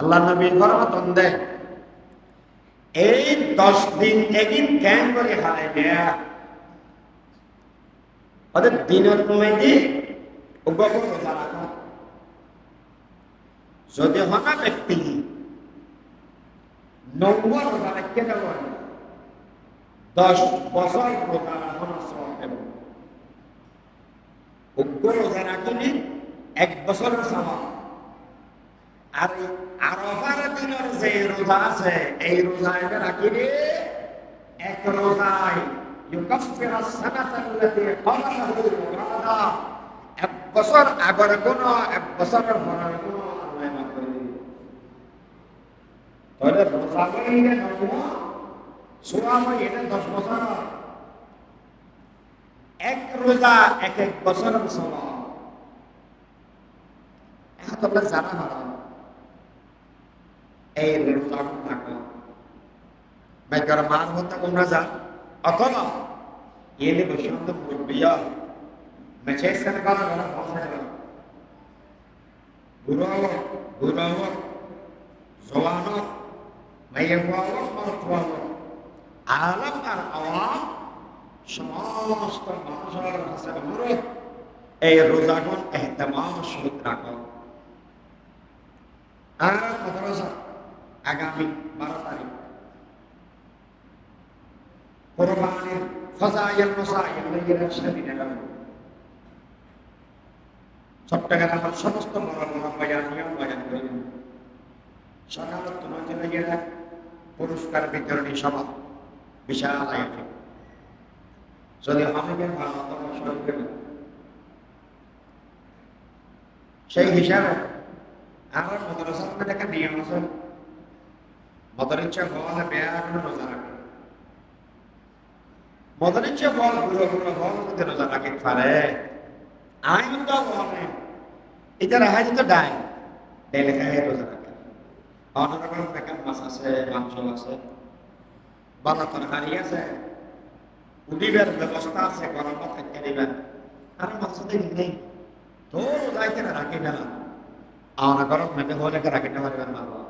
আল্লাহ নবী ফরমাতন দেয়। এই দশ দিন একদিন ক্যান করে হারাই দেয়া ওদের দিনের মেয়েদি গোপন রোজা যদি হনা ব্যক্তি, নম্বর রোজা রাখতে দেবেন দশ বছর রোজা রাখানো দেব। উগ্র রোজা রাখিনি এক বছরের সমান। আর আরফার দিনের যে রোজা আছে, এই রোজা এটা রাখিলে এক রোজায় ইউকাফির সানাত আল্লাতী ক্বালাহু রামাদা এক বছর আগের গুণ, এক বছরের পরের গুণ আল্লাহ মাফ করে দিবে তাহলে রোজা করে এটা নব সোয়াম এটা দশ বছর। এক রোজা এক এক বছরের সমান এখন জানা ভালো এই রোজা থাকো বাইকার মান হতে কোনা যা অথবা এলে বসন্ত মুরব্বিয়া মেচেসন কালা গলা ভাষা গলা বুড়াও বুড়াও জওয়ানো মাইয়াও মারফাও আলম আর আওয়াম সমস্ত মানুষের কাছে অনুরোধ এই রোজাগুন এহতেমাম সহিত রাখো আর মাদ্রাসা আগামী বারো তারিখ। কোরবানির ফজাইল লইয়া সেদিনে লাগবে চট্টগ্রামের সমস্ত বড় বড় সকাল তোমাকে লইয়া পুরস্কার বিতরণী সভা বিশাল আয়োজন। যদি আমাকে ভালো তোমার সরকার সেই হিসাবে আমার মধ্যে একটা নিয়ম আছে మొదలిచ్చే హోల బేగను రోజా రాఖి మొదలిచ్చే హోల గురు రోజా আইন তো হলে এটা রাখা। যেত রকম মাছ আছে, মাংস আছে, বালা তরকারি আছে, উদিবের ব্যবস্থা আছে, গরম থাকতে দিবেন। আর মাংস দেখি নেই। তো রোজা রাখি বেলা। অনেক রকম মেনে রাখিতে পারবেন না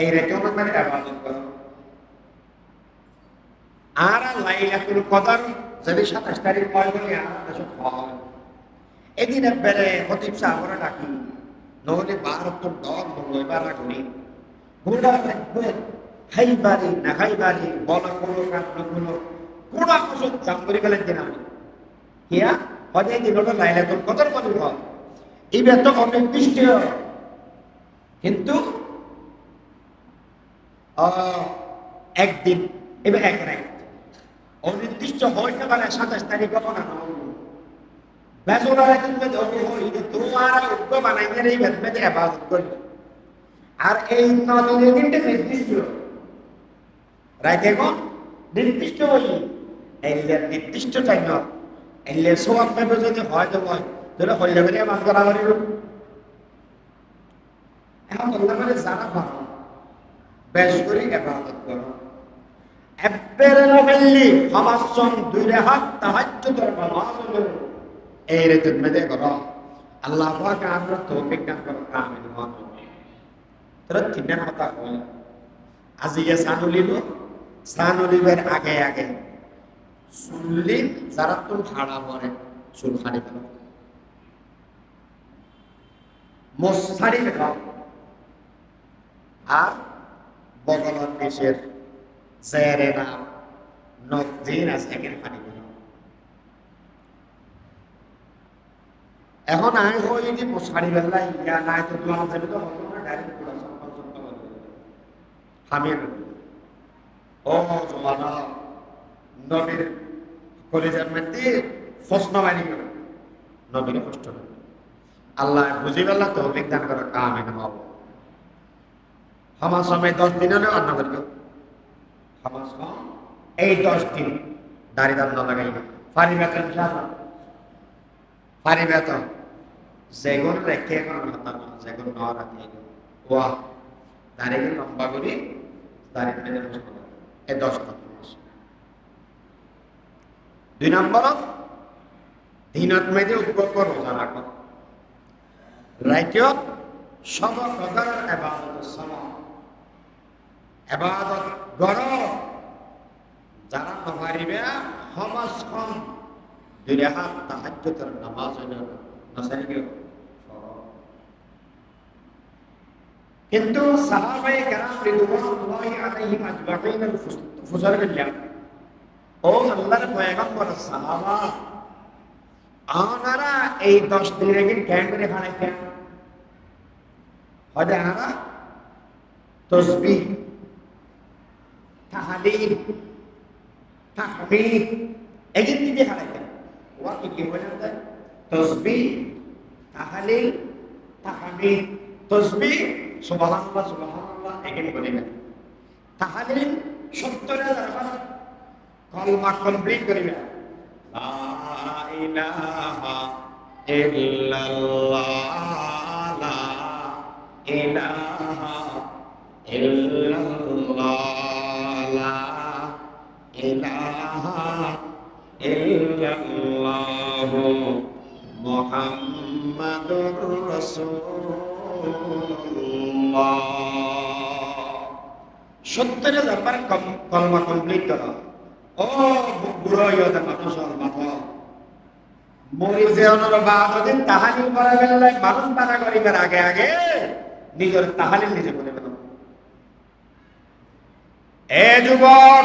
এই রেকমেন্ড আবাদত করো। আর লাইলাতুল কদর, যদি সাতাশ তারিখ হয় বলে, আর দেশত হয়। এদিন একবারে খতিব সাহেবরা ডাকি, নহলে বাহাত্তর দল হলো এবার খাইবারি না খাইবারি, বলা কোনো কাণ্ডগুলো কোড়া কুসুম চাপ করে গেলেন কিনা কিয়া হয়তো এই দিনটা লাইলাতুল কদর বলে হয়। এই ব্যর্থ অনির্দিষ্ট কিন্তু একদিন, এবার এক রাত। অনির্দিষ্ট হইতে পারে সাতাশ তারিখ হব। না বেজোরা কিন্তু এই আর এই নির্দিষ্ট। এলে এলে যদি হয় তো হয় হইলে করে মাছ করা এখন মানে ভালো। বেশ করে। ইবাদত করো একবারে নফেললি হামাসন দুই রেহাত তাহাজ্জুদের নামাজ হলো। এই রে তুমি দে করো। আল্লাহ পাক আমরা তৌফিক দান করো হন তোরা তিনটা কথা কই আজি এ সানুলিব সানুলিবের আগে আগে সুল্লিন যারা তো ভাড়া পড়ে চুল খাড়ি ফেলো। মশারি ফেলো। আর বগলর দেশের জেরে নাম এখানে এখন আই হই যদি মশারি বেলা ইয়া নাই তো তোমার যাবে তো না হামির ও জমানা, নবীর কলেজের প্রশ্ন নবীর আল্লাহ তো বিজ্ঞান করে কাম না হব। সমাজ সময় দশ দিন হলে অন্য করিব। সমাজ কম এই দশ দিন দাড়ি দাম না লাগাইব। তো ইনশাআল্লাহ পারিবে তো যেগুন রেখে এখন হতাম যেগুন ন রাখে। ওয়া দাড়িকে লম্বা করি? দাড়ি মেনে বসবো এই দশটা দুই নম্বরত দিনত মেয়েদের উপভোগ রোজা রাখ রাইটত সব প্রকারের এবাদত সম এবাদত গর যারা নপারিবে সমাজ কম। দুই হাত তাহাজ্জুদের নামাজ নসারি কি কিন্তু সাহাবায়ে কেরাম রিদওয়ানুল্লাহি আলাইহিম আজমাইন ফুসার করলাম ও আল্লাহর পয়গম্বর, সাহাবা আনারা এই দশ দিনের ক্যাম্প করে খানাইতেন হয়তো আনারা তসবি তাহালিল তাহমিদ একদিন দিতে খানাইতেন ওয়া কি কি বলেন তসবি তাহালিল, তাহমিদ। তসবি সুবহানাল্লাহ সুবহানাল্লাহ একদিন বলে তাহালিল সত্তর হাজার কলমা কমপ্লিট করিবে লা ইলাহা ইল্লাল্লাহ, লা ইলাহা ইল্লাল্লাহ। মুহাম্মাদুর রাসূলুল্লাহ সত্তর হাজার বার কমপ্লিট করা। ও বুড়ো ইয়তে মানুষের মাথা মরি যে অনর বাদদিন তাহালিল করা গেল মানুষ বানা করিবার আগে আগে নিজের তাহালিল নিজে করে গেল এ যুবক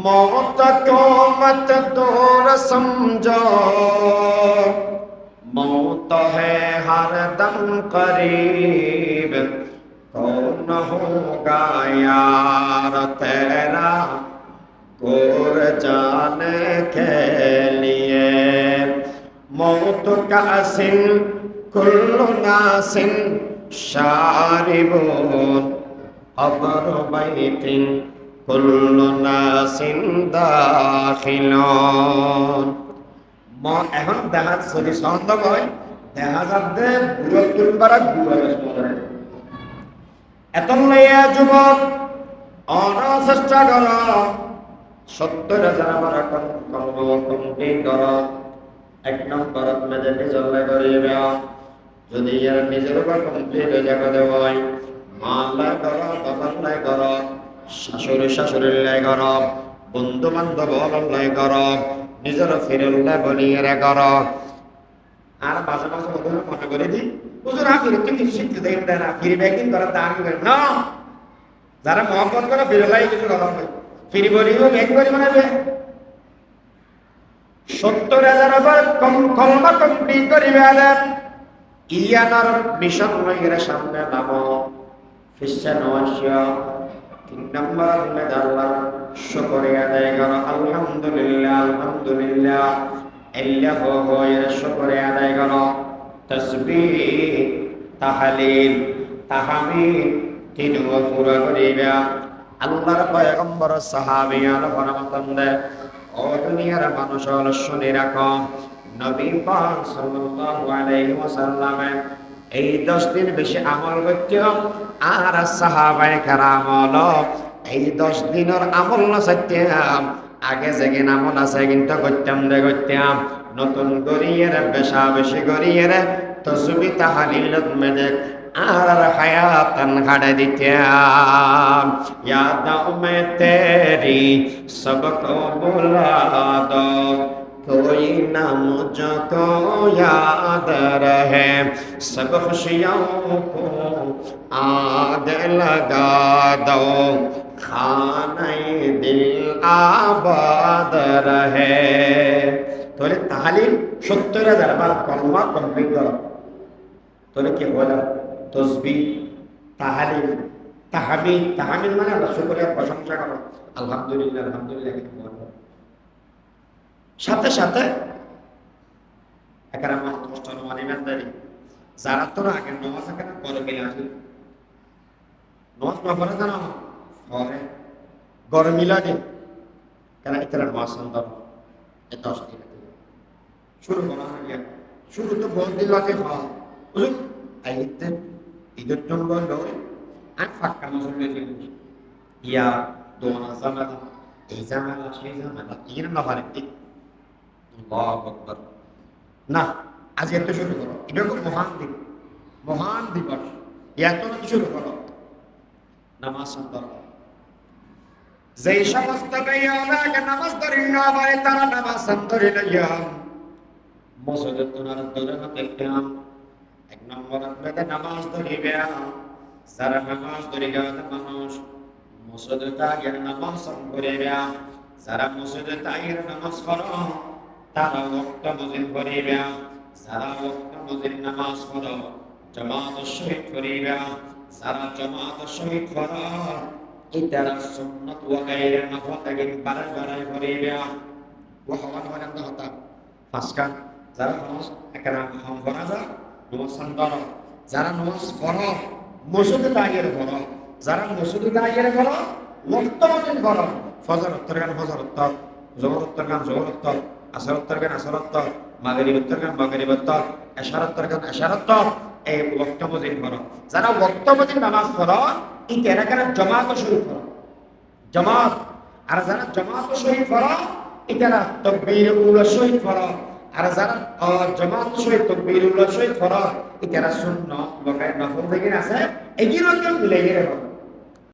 मौत को मत दूर समझो मौत है हर दम करीब कौन होगा यार तेरा गोर जाने के लिए मौत का असिन कुल्लु नासिन शारिबुन अबर बैतिन কুল্লু নাসিন দাখিলুন। ম, এখন দেখা যদি সন্দেহ হয়, দেখা যাবে বুড়ো তুলবার বুড়ো এত লইয়া যুবক অনচেষ্টা কর। সত্তর হাজার আমার কর্ম কমপ্লিট কর। এক নম্বরত মেজে নিজর করিবে, যদি ইয়ার নিজের উপর কমপ্লিট হয়ে যাবে দেওয়াই মাল্লাই কর বাবার কর। শাশুড়ি, শাশুড়ির লাই কর বন্ধু বান্ধব লাই কর নিজের ফিরুল্লাহ বলিয়ে কর আর মাঝে মাঝে ওদের মনে করে দি হুজুর আফির তুমি কিছু শিখতে না ফিরি ব্যাকিং করার দান করে না। যারা মহব্বত করে ফিরলাই কিছু কথা হয় ফিরি বলিও ব্যাগ করি বানাবে সত্তর হাজার আবার কলমা কমপ্লিট করিবে ইয়ানার মিশন লইরে সামনে নাম। নওয়াশিয়া তিন নম্বর মেদ আল্লাহ শুকরে আদায় করো। আলহামদুলিল্লাহ আলহামদুলিল্লাহ। আল্লাহ হয়ে শুকরে আদায় করো। তসবিহ, তাহালিল, তাহামিদ, তিনও পুরা করিবা। আল্লাহর পয়গম্বর সাহাবিয়ার ফরমাতন দে ও দুনিয়ার মানুষ হল শুনে রাখো। নবী পাক সাল্লাল্লাহু আলাইহি ওয়াসাল্লামে এই দশ দিন বেশি আমল করতে আর সাহাবাই কারাম এই দশ দিনের আমল না সাইতাম আগে যেগিন আমল আছে কিন্তু করতাম রে, করতাম। নতুন গড়িয়ের বেশা বেশি গরিয়ের তো সুবিধা তাহালিলত মেদেক আর হায়াতন ঘাড়ে দিতাম। ইয়াদ মে তেরি, সবকো বুলা দো کوئی نہ مجھ کو یاد رہے سب خوشیوں کو آگ لگا دو خانہ دل آباد رہے তাহলে তাহালিম সত্তর হাজার বার কলমা কমপ্লিট করো তাহলে কি বলো তসবি তাহালিম তাহামি তাহামিল মানে রসুলের প্রশংসা করো আলহামদুলিল্লাহ আলহামদুলিল্লাহ সাথে সাথে এখানে আমার কষ্ট অনুমান ইমানদারি। যারা তোর আগের নমাজ এখানে পরে মিলে আসবে। নমাজ না পড়ে জানো পরে। গরম মিলা দিন কেন? এটা নমাজ সন্তান এ দশ দিন শুরু করা হয় শুরু তো বহুত দিন লাগে হয় বুঝুন আইতে ঈদের জন্য আর ফাঁকা ইয়া এই জামেলা সেই জামেলা না পারে। না, আজকে তো শুরু করো। এটা মহান দিন মহান দিবস। এত শুরু করো। নামাজ সুন্দর যেই সমস্ত মেয়েরাকে নামাজ ধরি না পারে তারা নামাজ ধরে লইয়া মসজিদের তোনার ধরে না দেখতাম এক নম্বর আপনাদের নামাজ ধরিবে যারা নামাজ ধরিবে মানুষ, মসজিদে তাগের নামাজ করিবে যারা মসজিদে তাগের নামাজ পড়ো তারা ওক্ত মজিদ করিবে যারা ওক্ত মজিদ নামাজ পড়ো জামাত শহীদ করিবে যারা জামাত শহীদ করো ইতারা সুন্নাত ওয়া গায়রা নাফাতাকিন বারাই বারাই করিবে ওয়াহওয়ান ওয়ান হতা পাঁচকান যারা নামাজ একানা হাম করা যা নামাজ সান্দর যারা নামাজ পড়ো মসজিদে তাগের পড়ো যারা মসজিদে তাগের পড়ো ওক্ত মজিদ পড়ো ফজর উত্তর গান, ফজর উত্তর। জোহর উত্তর গান, জোহর উত্তর। আসর উত্তর গান আসর উত্তর মাগরিব উত্তর গান মাগরিব উত্তর এশার উত্তর গান এশার উত্তর এই মজিদ পড়ো। যারা মজিদ নামাজ পড়ো, এই তেরা কেন জমাত শরীফ পড়ো। জমাত, আর যারা জমাত শহীদ পড়ো এটারা তকবীর উল্লাহ শহীদ পড়ো। আর যারা জমাত শহীদ তকবীর উল্লাহ শহীদ পড়ো এটারা শূন্য নফল থেকে আছে এগিয়ে মিলে গিয়ে